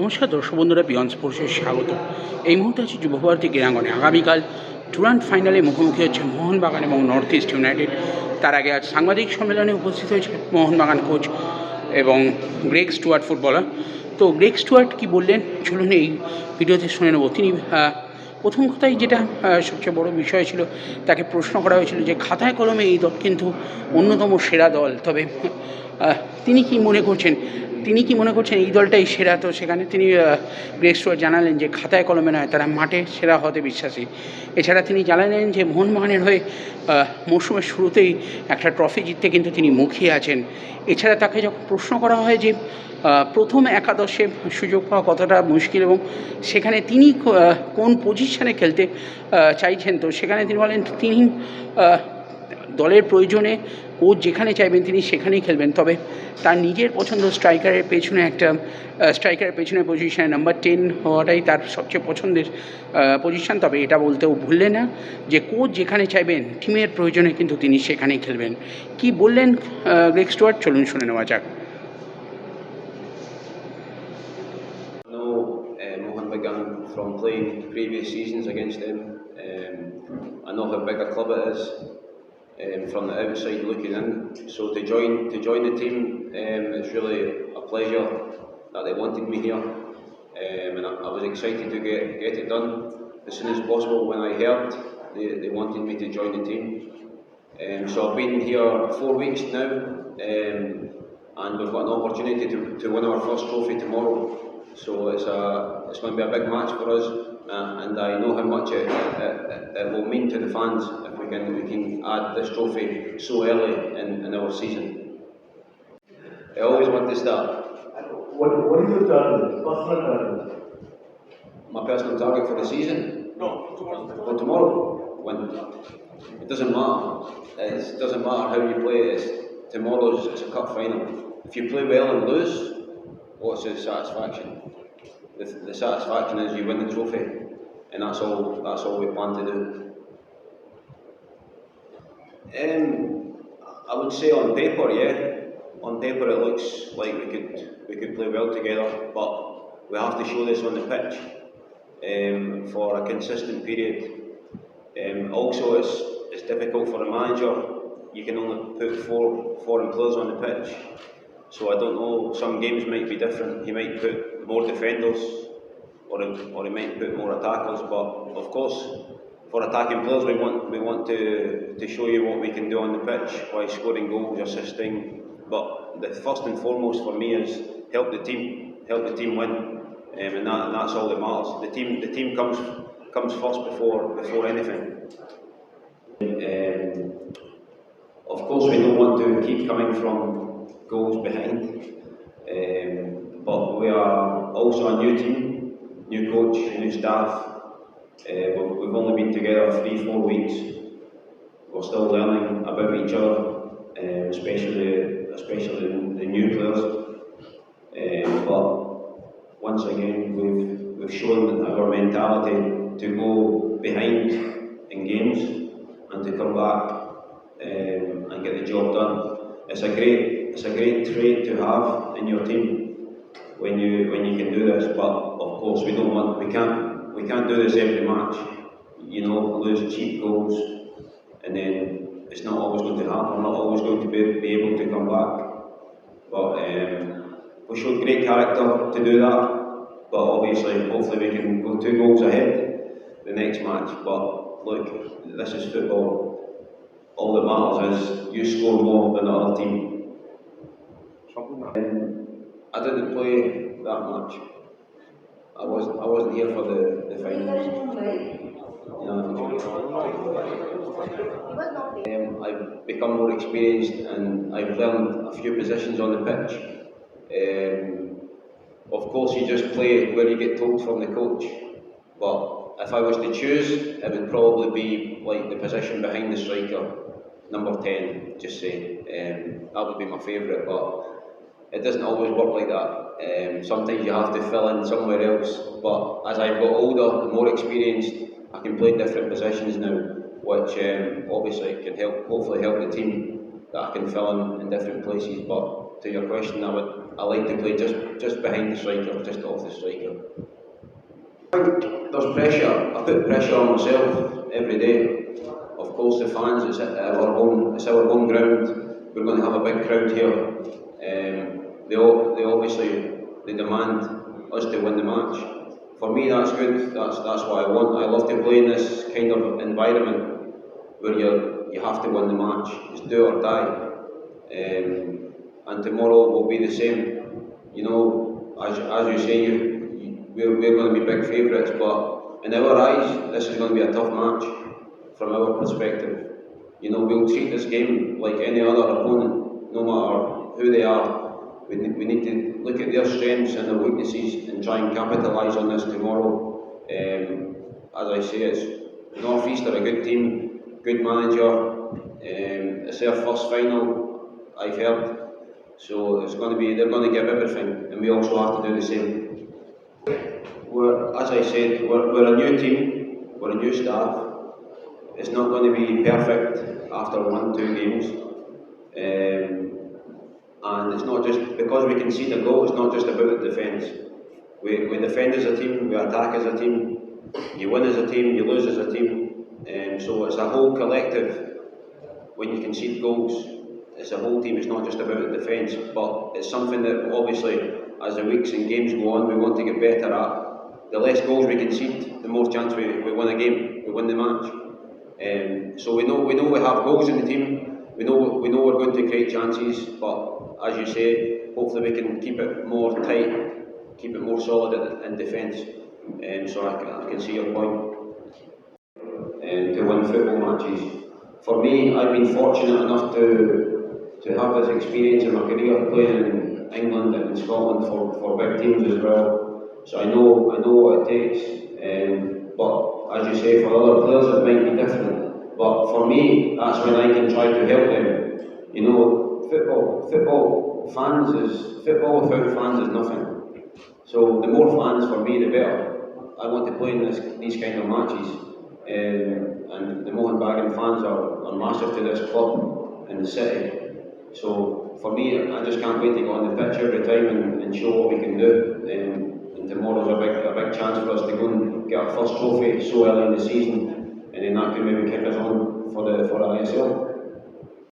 নমস্কার দর্শক বন্ধুরা বিয়ন্ড স্পোর্টসে স্বাগত। এই মুহূর্তে আছে যুবভারতী ক্রীড়াঙ্গনে। আগামীকাল টুরান্ট ফাইনালে মুখোমুখি হচ্ছে মোহনবাগান এবং নর্থ ইস্ট ইউনাইটেড তার আগে আজ সাংবাদিক সম্মেলনে উপস্থিত হয়েছে মোহনবাগান কোচ এবং গ্রেক স্টুয়ার্ট ফুটবলার তো গ্রেক স্টুয়ার্ট কি বললেন? চলুন এই ভিডিওতে শুনে নেব। তিনি প্রথম কথাই যেটা সবচেয়ে বড় বিষয় ছিল, তাকে প্রশ্ন করা হয়েছিল যে খাতায় কলমে এই দল কিন্তু অন্যতম সেরা দল। তবে তিনি কি মনে করছেন? তিনি কি মনে করছেন এই দলটাই সেরা? তো সেখানে তিনি গ্রেস্টোর জানালেন যে খাতায় কলমে নয়, তারা মাঠে সেরা হতে বিশ্বাসী। এছাড়া তিনি জানালেন যে মোহনবাগানের হয়ে মরশুমের শুরুতেই একটা ট্রফি জিততে কিন্তু তিনি মুখিয়ে আছেন। এছাড়া তাকে যখন প্রশ্ন করা হয় যে প্রথম একাদশে সুযোগ পাওয়া কতটা মুশকিল এবং সেখানে তিনি কোন পজিশনে খেলতে চাইছেন, তো সেখানে তিনি বলেন তিনি দলের প্রয়োজনে কোচ যেখানে চাইবেন তিনি সেখানেই খেলবেন। তবে তার নিজের পছন্দ স্ট্রাইকারের পেছনে একটা স্ট্রাইকারের পেছনে পজিশনে নাম্বার টেন হওয়াটাই তার সবচেয়ে পছন্দের পজিশন তবে এটা বলতেও ভুললেন না যে কোচ যেখানে চাইবেন টিমের প্রয়োজনে কিন্তু তিনি সেখানেই খেলবেন। কি বললেন গ্রেক স্টুয়ার্ট চলুন শুনে নেওয়া যাক। Uh, from playing previous seasons against them. Um, I know how big a club it is. Um, from the outside looking in. So to join to join the team, um, it's really a pleasure that they wanted me here, um, and I, I was excited to get get it done as soon as possible. When I heard they, they wanted me to join the team, um, so I've been here four weeks now. Um, and we've got an opportunity to, to win our first trophy tomorrow. So it's a it's going to be a big match for us, uh, and I know how much it, it, it will mean to the fans if we can we can add this trophy so early in, in our season. I always want to start. What, what is your target, personal target? My personal target for the season No, for tomorrow. When it doesn't matter, It's- it doesn't matter how you play. It's tomorrow's it's a cup final. If you play well and lose, what's the satisfaction? The, the satisfaction is you win the trophy, and that's all. That's all we plan to do. Um, I would say on paper, yeah. On paper, it looks like we could we could play well together, but we have to show this on the pitch um, for a consistent period. Um, also, it's it's difficult for a manager. You can only put four foreign players on the pitch, so I don't know. Some games might be different. He might put more defenders, or or he might put more attackers. But of course, for attacking players, we want we want to to show you what we can do on the pitch by scoring goals, assisting. But the first and foremost for me is help the team, help the team win, um, and, that, and that's all that matters. The team the team comes comes first before before anything. Um, of course, we don't want to keep coming from goals behind, um, but we are also a new team, new coach, new staff. Uh, we've, only been together three, four weeks. We're still learning about each other, um, especially especially the new players. Um, but once again, we've we've shown our mentality to go behind in games and to come back um, and get the job done. It's a great it's a great trait to have in your team when you when you can do this. But of course, we don't want we can't we can't do this every match. You know, lose cheap goals, and then it's not always going to happen. We're not always going to be, be able to come back. But um, we showed great character to do that. But obviously, hopefully, we can go two goals ahead the next match. But look, this is football. All that matters is you score more than the other team. Um, I didn't play that much. I wasn't. I wasn't here for the, the finals. Um, I've become more experienced and I've learned a few positions on the pitch. Um, of course, you just play where you get told from the coach. But if I was to choose, it would probably be like the position behind the striker, number 10, just say. Um, that would be my favourite, but it doesn't always work like that. Um, sometimes you have to fill in somewhere else. But as I've got older more experienced, I can play different positions now, which um, obviously can help, hopefully help the team that I can fill in in different places. But to your question, I would I like to play just just behind the striker, just off the striker. I think there's pressure. I put pressure on myself every day. Of course, the fans. It's our home. It's our home ground. We're going to have a big crowd here. They, all, they obviously they demand us to win the match. For me, that's good. That's that's what I want. I love to play in this kind of environment where you you have to win the match. It's do or die. Um, and tomorrow will be the same. You know, as, as you say, you, you, we're, we're going to be big favourites, but in our eyes, this is going to be a tough match from our perspective. You know, we'll treat this game like any other opponent, no matter who they are. We need, we need to look at their strengths and their weaknesses and try and capitalise on this tomorrow. Um, as I say, it's North East are a good team, good manager. Um, it's their first final, I've heard. So it's going to be, they're going to give everything, and we also have to do the same. We're, as I said, we're, we're a new team, we're a new staff. It's not going to be perfect after one, two games. Um, and it's not just because we concede a goal, it's not just about the defence. We, we defend as a team, we attack as a team, you win as a team, you lose as a team. Um, so it's a whole collective when you concede goals. It's a whole team, it's not just about the defence, but it's something that obviously as the weeks and games go on, we want to get better at. The less goals we concede, the more chance we, we win a game, we win the match. Um, so we know we know we have goals in the team. We know we know we're going to create chances, but as you say, hopefully we can keep it more tight, keep it more solid in, in defence. Um, so I, can- I can see your point. Um, to win football matches. For me, I've been fortunate enough to to have this experience in my career playing in England and in Scotland for, for big teams as well. So I know I know what it takes. Um, but as you say, for other players it might be different. But for me, that's when I can try to help them. You know, football football fans is football without fans is nothing. So the more fans for me, the better. I want to play in this, these kind of matches. Um, and the Mohun Bagan fans are, are massive to this club in the city. So for me, I just can't wait to go on the pitch every time and, and show what we can do. Um, and tomorrow's a big, a big chance for us to go and get our first trophy so early in the season, and then that can maybe kick us on for the for the ISL.